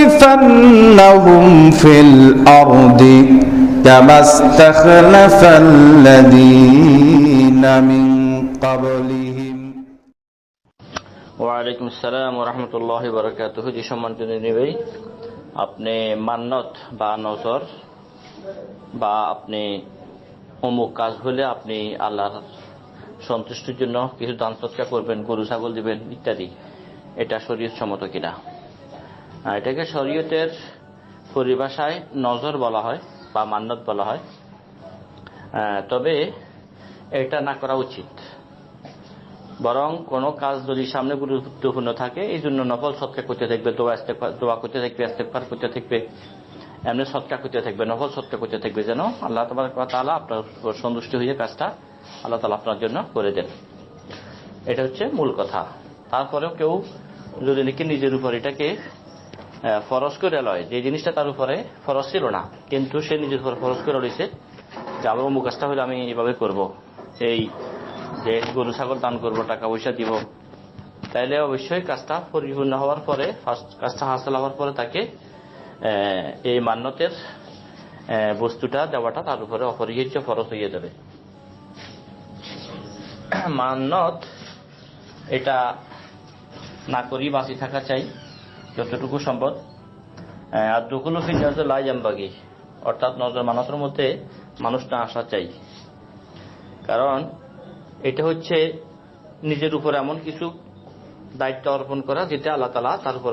ليستخلفنهم في الأرض كما استخلف الذين من قبلهم ওয়ালাইকুম আসসালাম রহমতুল্লাহ বরকাত জি সম্মানিত নিবে আপনি মান্নত বা নজর বা আপনি অমুক কাজ হলে আপনি আল্লাহর সন্তুষ্টির জন্য কিছু দান সৎকার করবেন গরু ছাগল দিবেন ইত্যাদি এটা শরীয়ত সম্মত কিনা আর এটাকে শরীয়তের পরিভাষায় নজর বলা হয় বা মান্নত বলা হয়। তবে এটা না করা উচিত। বরং কোনো কাজ যদি সামনে গুরুত্বপূর্ণ থাকে, এই জন্য নকল সৎকার করতে থাকবে, দোয়া দোয়া করতে থাকবে, ইস্তেগফার করতে থাকবে, এমনি সৎকার করতে থাকবে নকল সৎকার করতে থাকবে যেন আল্লাহ তালা আপনার সন্তুষ্ট হয়ে কাজটা আল্লাহ তালা আপনার জন্য করে দেন। এটা হচ্ছে মূল কথা। তারপরেও কেউ যদি নাকি নিজের উপর এটাকে ফরজ করে লয়। যে জিনিসটা তার উপরে ফরজ ছিল না, কিন্তু সে নিজের উপর ফরজ করে রয়েছে যে আমার অমুক কাজটা হলে আমি এইভাবে করব। এই যে গরু, ছাগল দান করব, টাকা পয়সা দিব। তাইলে অবশ্যই কাজটা পরিপূর্ণ হওয়ার পরে ফার্স্ট কাজটা হাসিল হওয়ার পরে তাকে এই মান্যতের বস্তুটা দেওয়াটা তার উপরে অপরিহার্য ফরজ হয়ে যাবে। মান্নত এটা না করি বাঁচি থাকা চাই। যতটুকু আহ, আর দুকুল ফিন্যাস লাই জাম্বাগি অর্থাৎ নজর মানুষের মধ্যে মানুষ না আসা চাই। কারণ এটা হচ্ছে নিজের উপর এমন কিছু দায়িত্ব অর্পণ করা যেটা আল্লাহ তালা তার উপর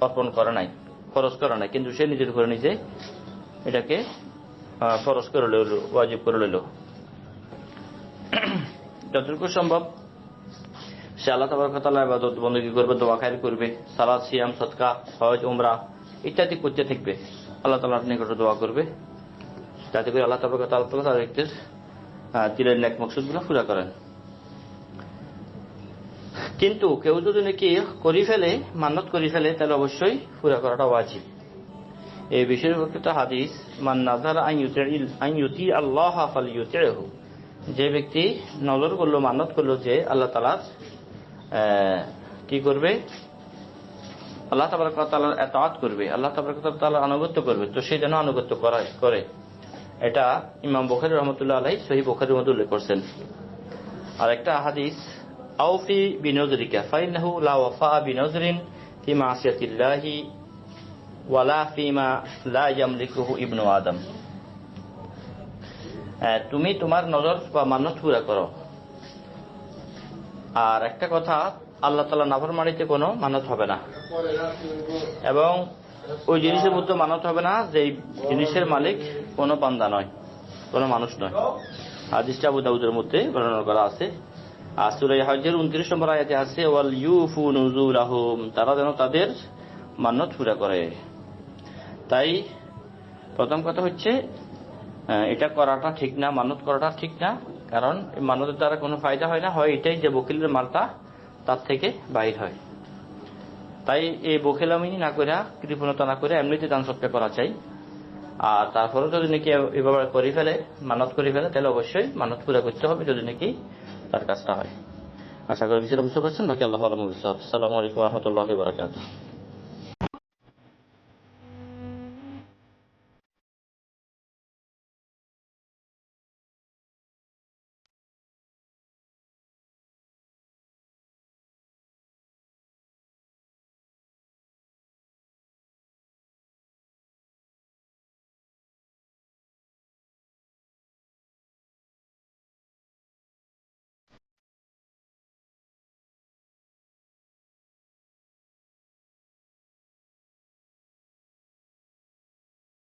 অর্পণ করে নাই খরচ করে নাই। কিন্তু সে নিজের উপরে নিজে এটাকে খরচ করে লইল ওয়াজিব করে লইল। যতটুকু সম্ভব সে আল্লাহ তালা ইবাদত বন্দী করবে, দোয়া খায়ের করবে সালাদ সিয়াম সৎকা হজ, উমরা ইত্যাদি করতে থাকবে। আল্লাহ তালার নিকটে দোয়া করবে, যাতে করে আল্লাহ তালা তার ব্যক্তির দিলের ন্যাক মকসুদগুলো পুরা করেন। কিন্তু কেউ যদি নাকি করি ফেলে, মান্নত করি ফেলে, তাহলে অবশ্যই পুরা করাটা ওয়াজিব। এই বিষয়ের প্রকৃত হাদিস, মান নাজার আইন ইউতি আল্লাহ ফাল ইউতিহু। যে ব্যক্তি নজর করল মানত করল যে আল্লাহ তালার কি করবে? আল্লাহ তালার এতাত করবে, আল্লাহ তালার আনুগত্য করবে। তো সে যেন আনুগত্য করে। এটা ইমাম বখারি রহমতুল্লাহ আলাই সহি বখারির মধ্যে উল্লেখ করছেন। আর একটা হাদিস আউফি বিনজরিকা, ফাইনাহু লা ওয়াফা বিনজরিন ফি মাসিয়াতিল্লাহি ওয়ালা ফিমা লা ইয়ামলিকুহু ইবনু আদম। তুমি তোমার নজর বা মানত পুরা করো। আর একটা কথা, আল্লাহ তালা নাফরমানিতে কোনো মানত হবে না। এবং ওই জিনিসের মধ্যে মানত হবে না যে জিনিসের মালিক কোনো বান্দা নয়, কোনো মানুষ নয়। হাদিসটা আবু দাউদের মধ্যে বর্ণনা করা আছে। আর সুরাই হজের উনত্রিশ নম্বর আয়াতে আছে, ওয়াল ইউফু নজুর আহম তারা যেন তাদের মান্যত পুরা করে। তাই প্রথম কথা হচ্ছে এটা করাটা ঠিক না, মানত করাটা ঠিক না। কারণ মানতের দ্বারা কোনো ফায়দা হয় না, হয় এটাই যে বকিলের মালটা তার থেকে বাইর হয়। তাই এই বকিলামিনি না করে কৃপণতা না করে এমনিতে দান সৎকার করা চাই। আর তারপরে যদি নাকি এভাবে করে ফেলে, মানত করে ফেলে, তাহলে অবশ্যই মানত পুরা করতে হবে যদি নাকি তার কাজটা হয়। আশা করি বিষয়টা বুঝতে পারছেন। বাকি আল্লাহ আলম সালামু আলাইকুম রহমতুল্লাহ বারকাত